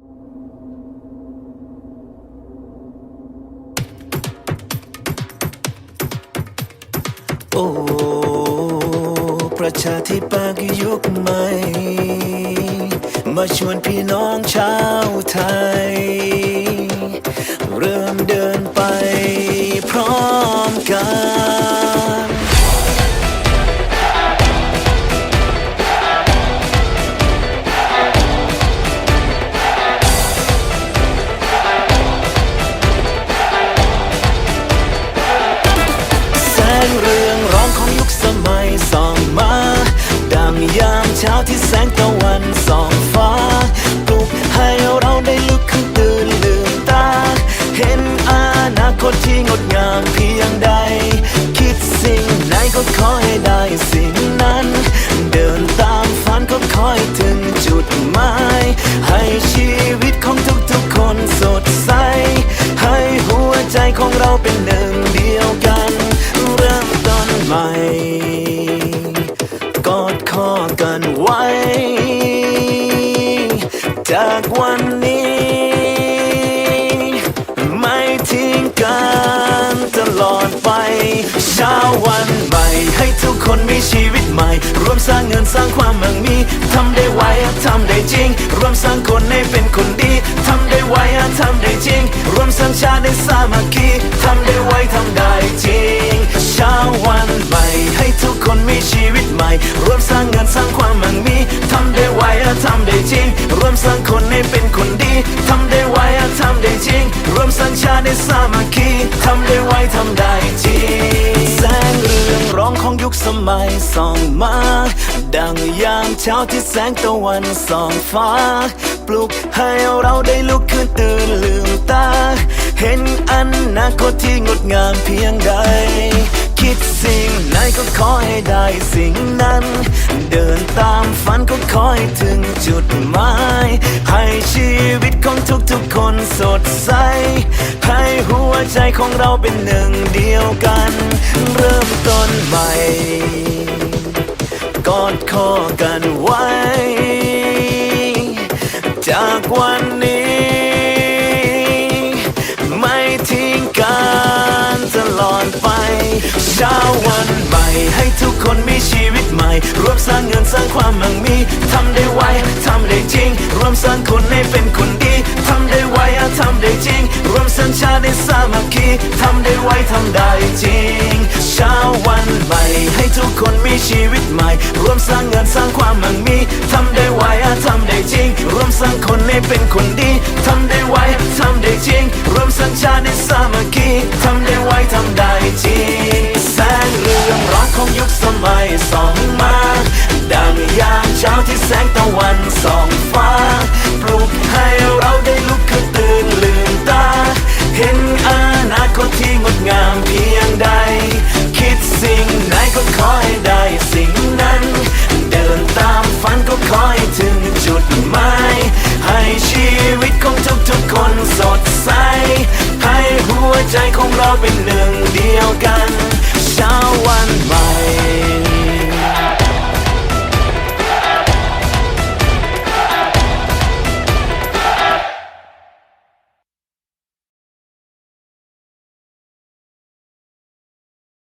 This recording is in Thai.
โอ้ ประชาธิปไตยยุคใหม่ มาชวนพี่น้องชาวไทย เริ่มเดินไปพร้อมกัน ที่แสงตะวันส่องฟ้าปลุกให้เราได้ลุกขึ้นตื่นลืมตา เห็นอนาคตที่งดงามเพียงใด คิดสิ่งไหนก็ขอให้ได้สิ่ง อดคอกันไว้ จากวันนี้ ไม่ทิ้งกันตลอดไปเช้าวันใหม่ ให้ทุกคนมีชีวิตใหม่ รวมสร้างเงินสร้างความมั่งมีทำได้ไวทำได้จริง รวมสร้างคนให้เป็นคนดีทำได้ไวทำได้จริง รวมสร้างชาติได้สามัคคีทำได้ไวทำ ม่รวมสร้างเงินสร้างความมั่งมีทำได้ไวอะทำได้จริง ร่วมสร้างคนให้เป็นคนดีทำได้ไวอะทำได้จริง ร่วมสร้างชาติได้สามัคคีทำได้ไวทำได้จริงแสงเรืองร้องของยุคสมัยส่องมา ดังยามเช้าที่แสงตะวันส่องฟ้า ปลุกให้เราได้ลุกขึ้นตื่นลืมตา เห็นอนาคตที่งดงามเพียงใด คิดสิ่งไหนก็ขอให้ได้สิ่งนั้น เดินตามฝันก็ขอให้ถึงจุดหมาย ให้ชีวิตของทุกๆคนสดใส ให้หัวใจของเราเป็นหนึ่งเดียวกัน เริ่มต้นใหม่กอดคอกันไว้ สร้างเงินสร้างความมั่งมีทำได้ไวทำได้จริงรวมสร้างคนให้เป็นคนดีทำได้ไวอะทำได้จริงรวมสร้างชาติได้สามัคคีทำได้ไวทำได้จริงเช้าวันใหม่ให้ทุกคนมีชีวิตใหม่ รวมสร้างเงินสร้างความมั่งมีทำได้ไวอะทำได้จริงรวมสร้างคนให้เป็นคนดีทำได้ไวทำได้จริงรวมสร้างชาติได้สามัคคีทำได้ไวทำได้จริงแสงเรืองร้องของยุคสมัยสอง วันส่องฟ้า ปลุกให้เราได้ลุกขึ้นตื่นลืมตา เห็นอนาคตที่งดงามเพียงใด คิดสิ่งไหนก็ขอให้ได้สิ่งนั้น เดินตามฝันก็ขอให้ถึงจุดหมายให้ชีวิตของทุกๆคนสดใส ให้หัวใจของเราเป็นหนึ่งเดียวกัน